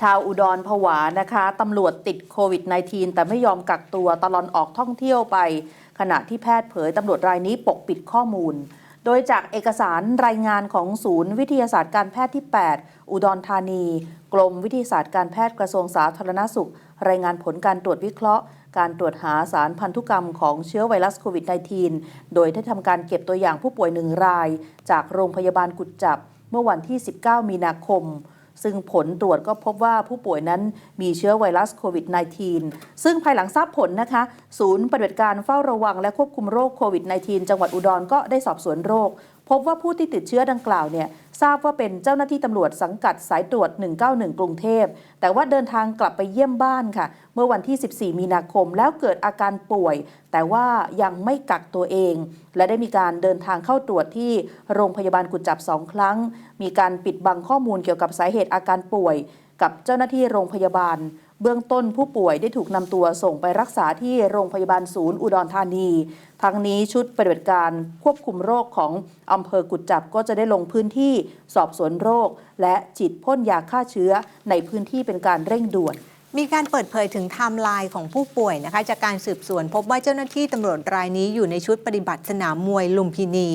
ชาวอุดรผวานะคะตำรวจติดโควิด -19 แต่ไม่ยอมกักตัวตลอนออกท่องเที่ยวไป ขณะที่แพทย์เผยตำรวจรายนี้ปกปิดข้อมูล โดยจากเอกสารรายงานของศูนย์วิทยาศาสตร์การแพทย์ที่ 8 อุดรธานี กรมวิทยาศาสตร์การแพทย์กระทรวงสาธารณสุข รายงานผลการตรวจวิเคราะห์การตรวจหาสารพันธุกรรมของเชื้อไวรัสโควิด -19 โดยได้ทำการเก็บตัวอย่างผู้ป่วยหนึ่งราย จากโรงพยาบาลกุจจับ เมื่อวันที่ 19 มีนาคม ซึ่งผลตรวจก็พบว่าผู้ป่วยนั้นมีเชื้อไวรัสโควิด -19 ซึ่งภายหลังทราบผลนะคะ ศูนย์ปฏิบัติการเฝ้าระวังและควบคุมโรคโควิด -19 จังหวัดอุดรก็ได้สอบสวนโรค พบว่าผู้ที่ติดเชื้อดังกล่าวเนี่ยทราบว่าเป็นเจ้าหน้าที่ตำรวจสังกัดสายตรวจ 191 กรุงเทพ แต่ว่าเดินทางกลับไปเยี่ยมบ้านค่ะ เมื่อวันที่ 14 มีนาคมแล้วเกิดอาการป่วย แต่ว่ายังไม่กักตัวเอง และได้มีการเดินทางเข้าตรวจที่โรงพยาบาลกุจจับสองครั้ง มีการปิดบังข้อมูลเกี่ยวกับสาเหตุอาการป่วย กับเจ้าหน้าที่โรงพยาบาล เบื้องต้นผู้ป่วยได้ถูกนำตัวส่งไปรักษาที่โรงพยาบาลศูนย์อุดรธานี ทั้งนี้ชุดปฏิบัติการควบคุมโรคของอำเภอกุจจับก็จะได้ลงพื้นที่สอบสวนโรค และฉีดพ่นยาฆ่าเชื้อในพื้นที่เป็นการเร่งด่วนมีการเปิดเผยถึงไทม์ไลน์ของผู้ป่วยนะคะจากการสืบสวนพบว่าเจ้าหน้าที่ตำรวจรายนี้อยู่ในชุดปฏิบัติสนามมวยลุมพินี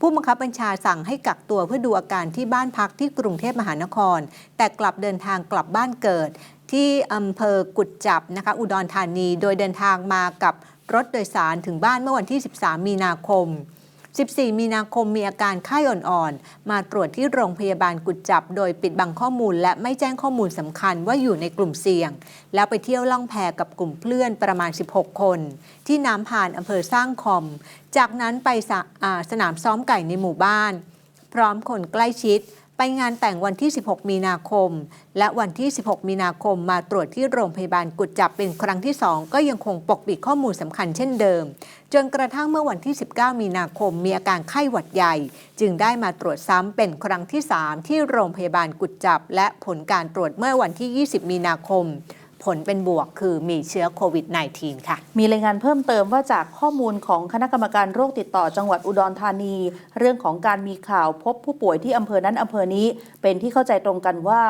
ผู้บังคับบัญชาสั่งให้กักตัวเพื่อดูอาการที่บ้านพักที่กรุงเทพมหานคร แต่กลับเดินทางกลับบ้านเกิด ที่อำเภอกุดจับนะคะอุดรธานี โดยเดินทางมากับรถโดยสารถึงบ้านเมื่อวันที่ 13 มีนาคม 14 มีนาคมมีอาการไข้อ่อนๆ มาตรวจที่โรงพยาบาลกุดจับ โดยปิดบังข้อมูล และไม่แจ้งข้อมูลสำคัญว่าอยู่ในกลุ่มเสี่ยง แล้วไปเที่ยวล่องแพกับกลุ่มเพื่อนประมาณ 16 คน ที่น้ำผ่านอำเภอสร้างคอม จากนั้นไปสสนามซ้อมไก่ในหมู่บ้าน พร้อมคนใกล้ชิด ไปงานแต่งวันที่ 16 มีนาคม และวันที่ 16 มีนาคมมาตรวจที่โรงพยาบาลกุดจับเป็นครั้งที่ 2 ก็ยังคงปกปิดข้อมูลสำคัญเช่นเดิม จนกระทั่งเมื่อวันที่ 19 มีนาคมมีอาการไข้หวัดใหญ่ จึงได้มาตรวจซ้ำเป็นครั้งที่ 3 ที่โรงพยาบาลกุดจับ และผลการตรวจเมื่อวันที่ 20 มีนาคม ผลเป็นบวกคือมีเชื้อโควิด -19 ค่ะ มีรายงานเพิ่มเติมว่าจากข้อมูลของคณะกรรมการโรคติดต่อจังหวัดอุดรธานี เรื่องของการมีข่าวพบผู้ป่วยที่อำเภอนั้นอำเภอนี้ เป็นที่เข้าใจตรงกันว่า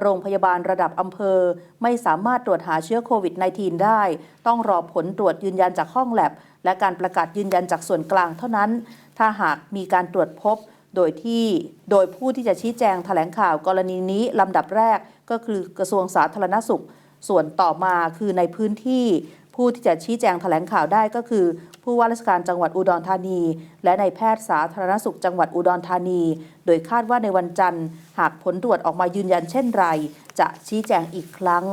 โรงพยาบาลระดับอำเภอ ไม่สามารถตรวจหาเชื้อโควิด -19 ได้ ต้องรอผลตรวจยืนยันจากห้องแลบและการประกาศยืนยันจากส่วนกลางเท่านั้น ถ้าหากมีการตรวจพบโดยที่โดยผู้ที่จะชี้แจงแถลงข่าวกรณีนี้ลำดับแรกก็คือกระทรวงสาธารณสุข ส่วนต่อมาคือในพื้นที่ผู้ที่จะชี้แจงแถลงข่าวได้ก็คือ ผู้ว่าราชการจังหวัดอุดรธานี และในแพทย์สาธารณสุขจังหวัดอุดรธานี โดยคาดว่าในวันจันทร์ หากผลตรวจออกมายืนยันเช่นไร จะชี้แจงอีกครั้ง